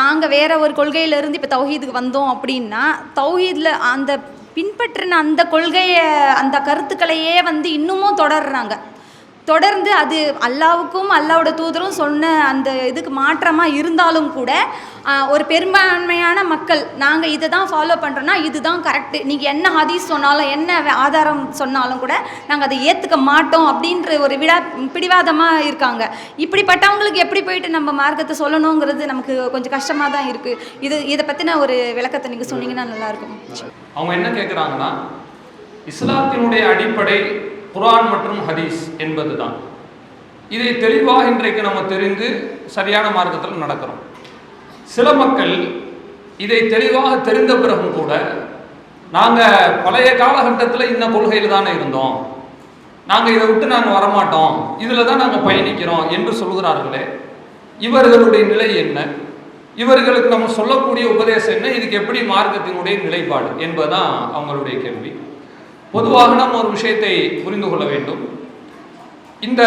நாங்கள் வேற ஒரு கொள்கையிலேருந்து இப்போ தௌஹீதுக்கு வந்தோம் அப்படின்னா தௌஹீதில் அந்த பின்பற்றின அந்த கொள்கையை அந்த கருத்துக்களையே வந்து இன்னமும் தொடர்றாங்க. தொடர்ந்து அது அல்லாவுக்கும் அல்லாவோட தூதரும் சொன்ன அந்த இதுக்கு மாற்றமாக இருந்தாலும் கூட ஒரு பெரும்பான்மையான மக்கள் நாங்கள் இதை தான் ஃபாலோ பண்ணுறோன்னா இதுதான் கரெக்டு நீங்கள் என்ன ஹதீஸ் சொன்னாலும் என்ன வே- ஆதாரம் சொன்னாலும் கூட நாங்கள் அதை ஏற்றுக்க மாட்டோம் அப்படின்ற ஒரு விடா பிடிவாதமாக இருக்காங்க. இப்படிப்பட்டவங்களுக்கு எப்படி போயிட்டு நம்ம மார்க்கத்தை சொல்லணுங்கிறது நமக்கு கொஞ்சம் கஷ்டமாக தான் இருக்குது இது இதை பற்றின ஒரு விளக்கத்தை நீங்கள் சொன்னீங்கன்னா நல்லாயிருக்கும் அவங்க என்ன கேட்குறாங்கன்னா இஸ்லாத்தினுடைய அடிப்படை குரான் மற்றும் ஹதீஸ் என்பதுதான். இதை தெளிவாக இன்றைக்கு நம்ம தெரிந்து சரியான மார்க்கத்தில் நடக்கிறோம். சில மக்கள் இதை தெளிவாக தெரிந்த பிறகும் கூட நாங்கள் பழைய காலகட்டத்தில் இந்த கொள்கையில் தானே இருந்தோம். நாங்கள் இதை விட்டு நாங்கள் வரமாட்டோம். இதில் தான் நாங்கள் பயணிக்கிறோம் என்று சொல்கிறார்களே. இவர்களுடைய நிலை என்ன? இவர்களுக்கு நம்ம சொல்லக்கூடிய உபதேசம் என்ன? இதுக்கு எப்படி மார்க்கத்தினுடைய நிலைப்பாடு என்பதுதான் அவங்களுடைய கேள்வி. பொதுவாக நம்ம ஒரு விஷயத்தை புரிந்து கொள்ள வேண்டும். இந்த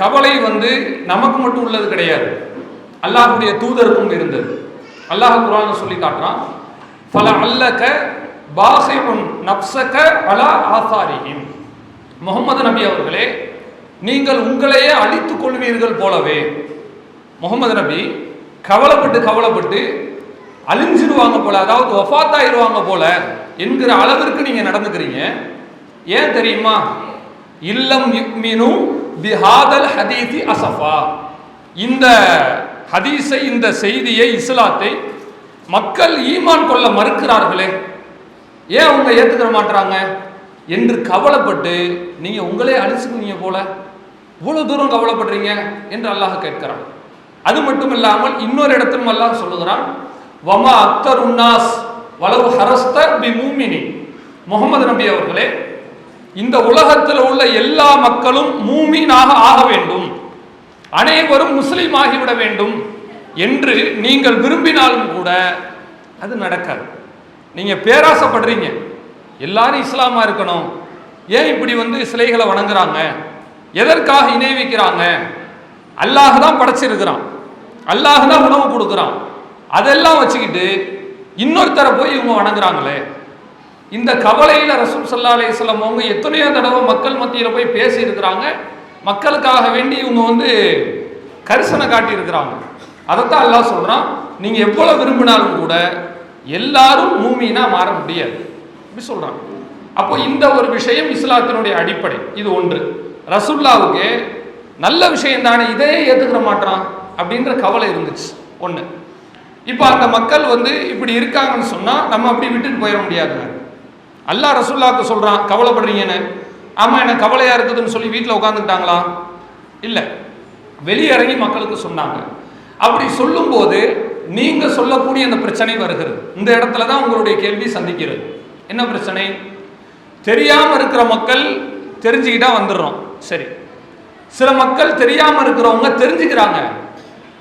கவலை வந்து நமக்கு மட்டும் உள்ளது கிடையாது. அல்லாஹுடைய தூதருக்கும் இருந்தது. அல்லாஹ் குரான் சொல்லி காட்டுறான் பல அல்லக பாசிஉன் நப்சக அலா ஆசாரிஹிம். முகமது நபி அவர்களே நீங்கள் உங்களையே அழித்துக் கொள்வீர்கள் போலவே. முகமது நபி கவலைப்பட்டு கவலைப்பட்டு அழிஞ்சிருவாங்க போல அதாவது ஒஃபாத்தாயிருவாங்க போல என்கிற அளவிற்கு நீங்கள் நடந்துக்கிறீங்க. ஏன் தெரியுமா? இல்லம் யுக்மினு பிஹாதல் ஹதீதி அசஃபா. இந்த ஹதீஸை இந்த செய்தியை இஸ்லாத்தை மக்கள் ஈமான் கொள்ள மறுக்கிறார்களே. ஏன் அவங்க ஏற்றுக்கிற மாட்றாங்க? என்று கவலைப்பட்டு நீங்கள் உங்களே அழிச்சுக்குவீங்க போல. இவ்வளோ தூரம் கவலைப்படுறீங்க என்று அல்லாஹ் கேட்கிறான். அது மட்டும் இல்லாமல் இன்னொரு இடத்திலும் அல்லாஹ் சொல்லுகிறான் வமா அக்தர் உன்னாஸ் வலவு ஹரஸ்தர் பி மூமினி முகமது நபி அவர்களே இந்த உலகத்தில் உள்ள எல்லா மக்களும் மூமீனாக ஆக வேண்டும். அனைவரும் முஸ்லீம் ஆகிவிட வேண்டும் என்று நீங்கள் விரும்பினாலும் கூட அது நடக்காது. நீங்க பேராசைப்படுறீங்க. எல்லாரும் இஸ்லாமா இருக்கணும். ஏன் இப்படி வந்து சிலைகளை வணங்குறாங்க? எதற்காக இணை வைக்கிறாங்க? அல்லாஹ் தான் படைச்சிருக்கிறான். அல்லாஹ் தான் உணவு கொடுக்குறான். அதெல்லாம் வச்சுக்கிட்டு இன்னொருத்தரை போய் இவங்க வணங்குறாங்களே? இந்த கவலையில் ரசூல் சல்லா அலையம் அவங்க எத்தனையோ தடவை மக்கள் மத்தியில் போய் பேசியிருக்கிறாங்க. மக்களுக்காக வேண்டி இவங்க வந்து கரிசனை காட்டியிருக்கிறாங்க. அதைத்தான் எல்லாம் சொல்கிறான் நீங்கள் எவ்வளோ விரும்பினாலும் கூட எல்லாரும் மூமினா மாற முடியாது. அப்படி சொல்கிறாங்க அப்போ இந்த ஒரு விஷயம் இஸ்லாத்தினுடைய அடிப்படை. இது ஒன்று. ரசுல்லாவுக்கு நல்ல விஷயம் தானே இதே ஏற்றுக்கிற மாட்டான் அப்படின்ற கவலை இருந்துச்சு. ஒன்று இப்போ அந்த மக்கள் வந்து இப்படி இருக்காங்கன்னு சொன்னால் நம்ம அப்படி விட்டுட்டு போயிட முடியாதுங்க. அல்லா ரசூல்லாவுக்கு சொல்கிறான் கவலைப்படுறீங்கன்னு. ஆமாம் எனக்கு கவலையாக இருக்குதுன்னு சொல்லி வீட்டில் உட்காந்துக்கிட்டாங்களா இல்லை. வெளியிறங்கி மக்களுக்கு சொன்னாங்க. அப்படி சொல்லும்போது நீங்கள் சொல்லக்கூடிய அந்த பிரச்சனை வருகிறது. இந்த இடத்துல தான் உங்களுடைய கேள்வி சந்திக்கிறது. என்ன பிரச்சனை? தெரியாமல் இருக்கிற மக்கள் தெரிஞ்சுக்கிட்டா வந்துடுறோம். சரி. சில மக்கள் தெரியாமல் இருக்கிறவங்க தெரிஞ்சுக்கிறாங்க.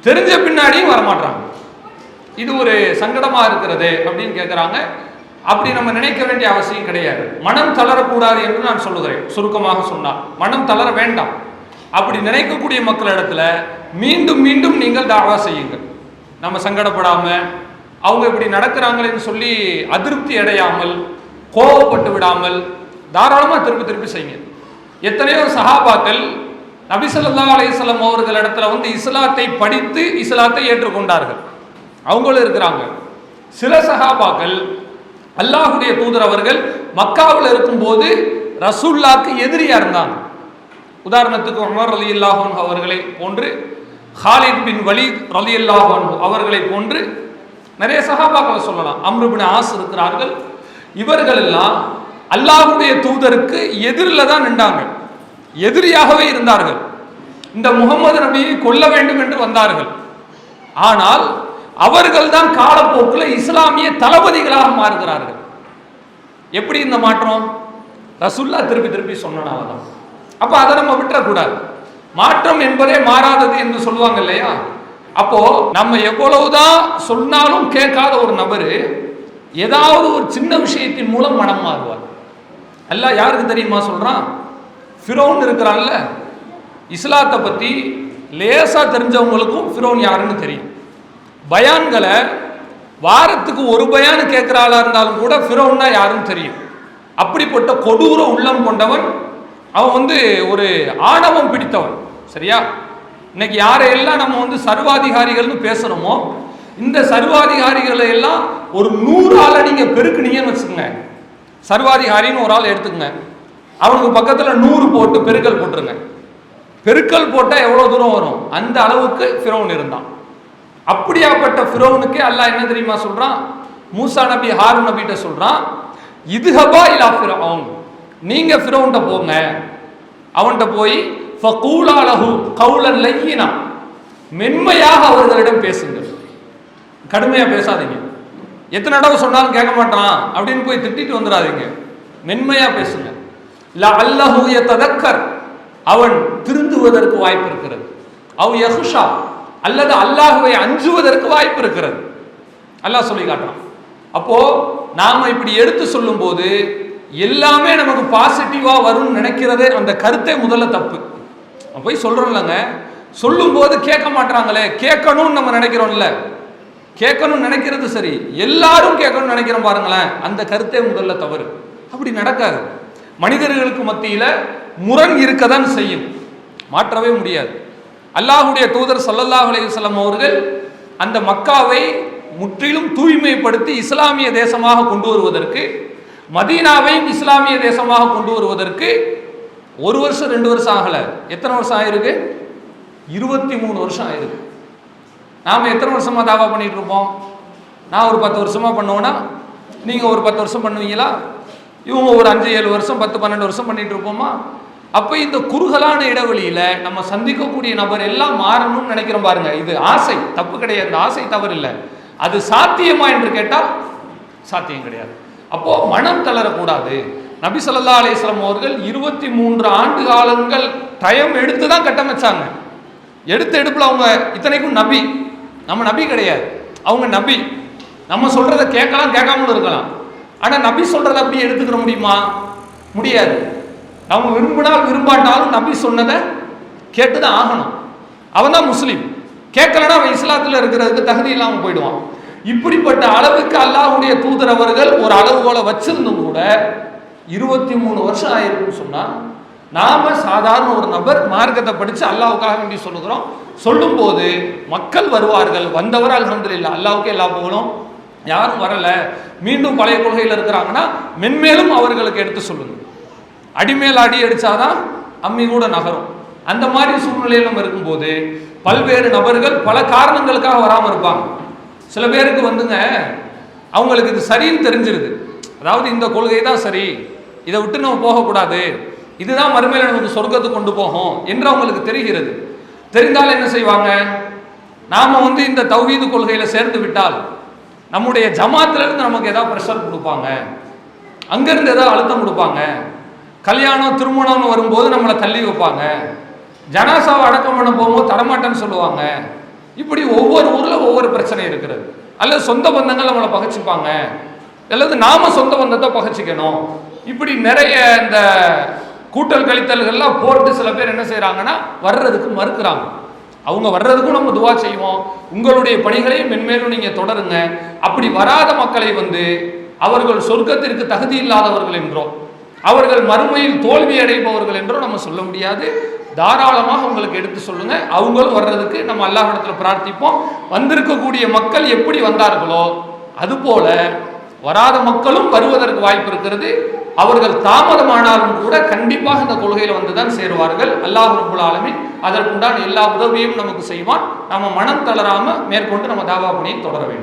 தெரிஞ்ச பின்னாடியும் வரமாட்டாங்க இது ஒரு சங்கடமாக இருக்கிறது அப்படின்னு கேட்குறாங்க அப்படி நம்ம நினைக்க வேண்டிய அவசியம் கிடையாது. மனம் தளரக்கூடாது என்று நான் சொல்லுகிறேன். சுருக்கமாக சொன்னால் மனம் தளர வேண்டாம். அப்படி நினைக்கக்கூடிய மக்களிடத்துல மீண்டும் மீண்டும் நீங்கள் தாவா செய்யுங்கள். நம்ம சங்கடப்படாம அவங்க இப்படி நடக்கிறாங்களேன்னு சொல்லி அதிருப்தி அடையாமல் கோபப்பட்டு விடாமல் தாராளமாக திருப்பி திருப்பி செய்யுங்க. எத்தனையோ சஹாபாக்கள் நபிசல்லா அலையம் அவர்கள் இடத்துல வந்து இஸ்லாத்தை படித்து இஸ்லாத்தை ஏற்றுக்கொண்டார்கள். அவங்களும் இருக்கிறாங்க. சில சகாபாக்கள் அல்லாஹுடைய தூதர் அவர்கள் மக்காவில் இருக்கும்போது ரசூல்லாக்கு எதிரியா இருந்தாங்க. உதாரணத்துக்கு உமர் ரலி அல்லாஹன் அவர்களை போன்று ஹாலித் பின் வலீத் ரலி அல்லாஹன் அவர்களை போன்று நிறைய சகாபாக்களை சொல்லலாம். அம்ருபின் ஆஸ் இருக்கிறார்கள். இவர்கள் எல்லாம் அல்லாஹுடைய தூதருக்கு எதிரில் தான் நின்றாங்க. எதிரியாகவே இருந்தார்கள். இந்த முகமது நபியை கொல்ல வேண்டும் என்று வந்தார்கள். ஆனால் அவர்கள் தான் காலப்போக்கில் இஸ்லாமிய தளபதிகளாக மாறுகிறார்கள். எப்படி இந்த மாற்றம்? ரசுல்லா திருப்பி திருப்பி சொன்னனால தான் அப்போ அதை நம்ம விட்டுறக்கூடாது. மாற்றம் என்பதே மாறாதது என்று சொல்லுவாங்க இல்லையா? அப்போ நம்ம எவ்வளவுதான் சொன்னாலும் கேட்காத ஒரு நபர் ஏதாவது ஒரு சின்ன விஷயத்தின் மூலம் மனம் மாறுவார். எல்லாம் யாருக்கு தெரியுமா சொல்றான்? ஃபிரோன் இருக்கிறான்ல. இஸ்லாத்தை பத்தி லேசா தெரிஞ்சவங்களுக்கும் ஃபிரோன் யாருன்னு தெரியும். பயான்களை வாரத்துக்கு ஒரு பயான் கேட்குற ஆளாக இருந்தாலும் கூட ஃபிரோன்னா யாரும் தெரியும். அப்படிப்பட்ட கொடூர உள்ளம் கொண்டவன் அவன் வந்து ஒரு ஆணவம் பிடித்தவன். சரியா? இன்னைக்கு யாரையெல்லாம் நம்ம வந்து சர்வாதிகாரிகள்னு பேசணுமோ இந்த சர்வாதிகாரிகளை எல்லாம் ஒரு நூறு ஆளை நீங்கள் பெருக்குனீங்கன்னு வச்சுக்கோங்க. சர்வாதிகாரின்னு ஒரு ஆள் எடுத்துக்கங்க. அவனுக்கு பக்கத்தில் நூறு போட்டு பெருக்கல் போட்டுருங்க. பெருக்கல் போட்டால் எவ்வளோ தூரம் வரும்? அந்த அளவுக்கு ஃபிரோன் இருந்தான். அப்படியாப்பட்ட ஃபிரௌனுக்கு அல்லாஹ் என்ன தெரியுமா சொல்றான்? மூசா நபி ஹாரு நபிகிட்ட சொல்றான் இதுஹபா இலா ஃபிரௌன். நீங்க ஃபிரௌன்ட்ட போங்க. அவன்கிட்ட போய் ஃபகூலாலஹு கவுலன் லையினா மென்மையாக அவர்களிடம் பேசுங்கள். கடுமையாக பேசாதீங்க. எத்தனை தடவை சொன்னாலும் கேட்க மாட்டான். அப்படின்னு போய் திட்டிட்டு வந்துடாதீங்க மென்மையாக பேசுங்க. ல அல்லஹூய ததக்கர் அவன் திருந்துவதற்கு வாய்ப்பு இருக்கிறது. அவ் யஹுஷா. அல்லது அல்லாஹுவை அஞ்சுவதற்கு வாய்ப்பு இருக்கிறது. அல்லாஹ் சொல்லி காட்டுறான். அப்போ நாம இப்படி எடுத்து சொல்லும்போது எல்லாமே நமக்கு பாசிட்டிவா வரும்னு நினைக்கிறதே அந்த கருத்தே முதல்ல தப்பு. போய் சொல்றோம்லங்க சொல்லும்போது கேட்க மாட்டாங்களே கேட்கணும்னு நம்ம நினைக்கிறோம்ல. கேட்கணும்னு நினைக்கிறது சரி. எல்லாரும் கேட்கணும்னு நினைக்கிறோம் பாருங்களேன். அந்த கருத்தே முதல்ல தவறு. அப்படி நடக்காது. மனிதர்களுக்கு மத்தியில முரண் இருக்கதான் செய்யும். மாற்றவே முடியாது. அல்லாஹுடைய தூதர் சல்லல்லாஹ் அலைஹி அவர்கள் அந்த மக்காவை முற்றிலும் தூய்மைப்படுத்தி இஸ்லாமிய தேசமாக கொண்டு வருவதற்கு மதீனாவையும் இஸ்லாமிய தேசமாக கொண்டு வருவதற்கு ஒரு வருஷம் ரெண்டு வருஷம் ஆகலை. எத்தனை வருஷம் ஆயிருக்கு? இருபத்தி மூணு வருஷம் ஆயிருக்கு. நாம் எத்தனை வருஷமாக தாவா பண்ணிட்டு இருப்போம்? நான் ஒரு பத்து வருஷமாக பண்ணுவோன்னா நீங்கள் ஒரு பத்து வருஷம் பண்ணுவீங்களா? இவங்க ஒரு அஞ்சு ஏழு வருஷம் பத்து பன்னெண்டு வருஷம் பண்ணிட்டு இருப்போமா? அப்போ இந்த குறுகலான இடைவெளியில நம்ம சந்திக்கக்கூடிய நபர் எல்லாம் மாறணும்னு நினைக்கிறோம் பாருங்க. இது ஆசை. தப்பு கிடையாது. இந்த ஆசை தவறு இல்லை. அது சாத்தியமா என்று கேட்டால் சாத்தியம் கிடையாது. அப்போ மனம் தளரக்கூடாது. நபி சொல்லா அலிஸ்லாம் அவர்கள் இருபத்தி மூன்று ஆண்டு காலங்கள் டயம் எடுத்து தான் கட்டமைச்சாங்க. எடுத்த எடுப்பில் அவங்க இத்தனைக்கும் நபி. நம்ம நபி கிடையாது. அவங்க நபி. நம்ம சொல்கிறத கேட்கலாம் கேட்காமலும் இருக்கலாம். ஆனால் நபி சொல்கிறத அப்படியே எடுத்துக்கிற முடியுமா? முடியாது. அவங்க விரும்பினால் விரும்பாட்டாலும் நபி சொன்னதை கேட்டுதான் ஆகணும். அவன் தான் முஸ்லீம். கேட்கலன்னா அவன் இஸ்லாத்தில் இருக்கிறதுக்கு தகுதி இல்லாமல் போயிடுவான். இப்படிப்பட்ட அளவுக்கு அல்லாஹுடைய தூதர் அவர்கள் ஒரு அளவுகோலை வச்சிருந்தும் கூட இருபத்தி மூணு வருஷம் ஆயிருக்குன்னு சொன்னா நாம சாதாரண ஒரு நபர் மார்க்கத்தை படிச்சு அல்லாவுக்காக வேண்டி சொல்லுகிறோம். சொல்லும்போது மக்கள் வருவார்கள். வந்தவர் அலமது இல்லை அல்லாவுக்கு எல்லா புகழும். யாரும் வரல. மீண்டும் பழைய கொள்கையில் இருக்கிறாங்கன்னா மென்மேலும் அவர்களுக்கு எடுத்து சொல்லுங்க. அடிமேல் அடி அடித்தாதான் அம்மி கூட நகரும். அந்த மாதிரி சூழ்நிலையில் நம்ம இருக்கும்போது பல்வேறு நபர்கள் பல காரணங்களுக்காக வராமல் இருப்பாங்க. சில பேருக்கு வந்துங்க அவங்களுக்கு இது சரின்னு தெரிஞ்சிருது. அதாவது இந்த கொள்கை தான் சரி இதை விட்டு நம்ம போகக்கூடாது இதுதான் மறுமையில் நமக்கு சொர்க்கத்து கொண்டு போகும் என்று அவங்களுக்கு தெரிகிறது. தெரிந்தால் என்ன செய்வாங்க? நாம் வந்து இந்த தௌஹீது கொள்கையில் சேர்ந்து விட்டால் நம்முடைய ஜமாத்துலேருந்து நமக்கு ஏதாவது ப்ரெஷர் கொடுப்பாங்க. அங்கேருந்து ஏதாவது அழுத்தம் கொடுப்பாங்க. கல்யாணம் திருமணம்னு வரும்போது நம்மளை தள்ளி வைப்பாங்க. ஜனாசாவை அடக்கம் பண்ண போகும்போது தரமாட்டேன்னு சொல்லுவாங்க. இப்படி ஒவ்வொரு ஊரில் ஒவ்வொரு பிரச்சனை இருக்கிறது. அல்லது சொந்த பந்தங்கள் நம்மளை பகைச்சிப்பாங்க. அல்லது நாம சொந்த பந்தத்தை பகைச்சிக்கணும். இப்படி நிறைய இந்த கூட்டல் கழித்தல்கள்லாம் போட்டு சில பேர் என்ன செய்கிறாங்கன்னா வர்றதுக்கு மறுக்கிறாங்க. அவங்க வர்றதுக்கும் நம்ம துவா செய்வோம். உங்களுடைய பணிகளையும் மென்மேலும் நீங்கள் தொடருங்க. அப்படி வராத மக்களை வந்து அவர்கள் சொர்க்கத்திற்கு தகுதி இல்லாதவர்கள் என்றோம் அவர்கள் மறுமையில் தோல்வி அடைபவர்கள் என்றோ நம்ம சொல்ல முடியாது. தாராளமாக உங்களுக்கு எடுத்து சொல்லுங்க. அவங்களும் வர்றதுக்கு நம்ம அல்லாஹிடத்தில் பிரார்த்திப்போம். வந்திருக்கக்கூடிய மக்கள் எப்படி வந்தார்களோ அதுபோல வராத மக்களும் வருவதற்கு வாய்ப்பு இருக்கிறது. அவர்கள் தாமதமானாலும் கூட கண்டிப்பாக இந்த கொள்கையில் வந்துதான் சேருவார்கள். அல்லாஹ் ரப்புல் ஆலமீன் அதற்குண்டான எல்லா உதவியும் நமக்கு செய்வான். நம்ம மனம் தளராம மேற்கொண்டு நம்ம தாவா பணியை தொடர வேண்டும்.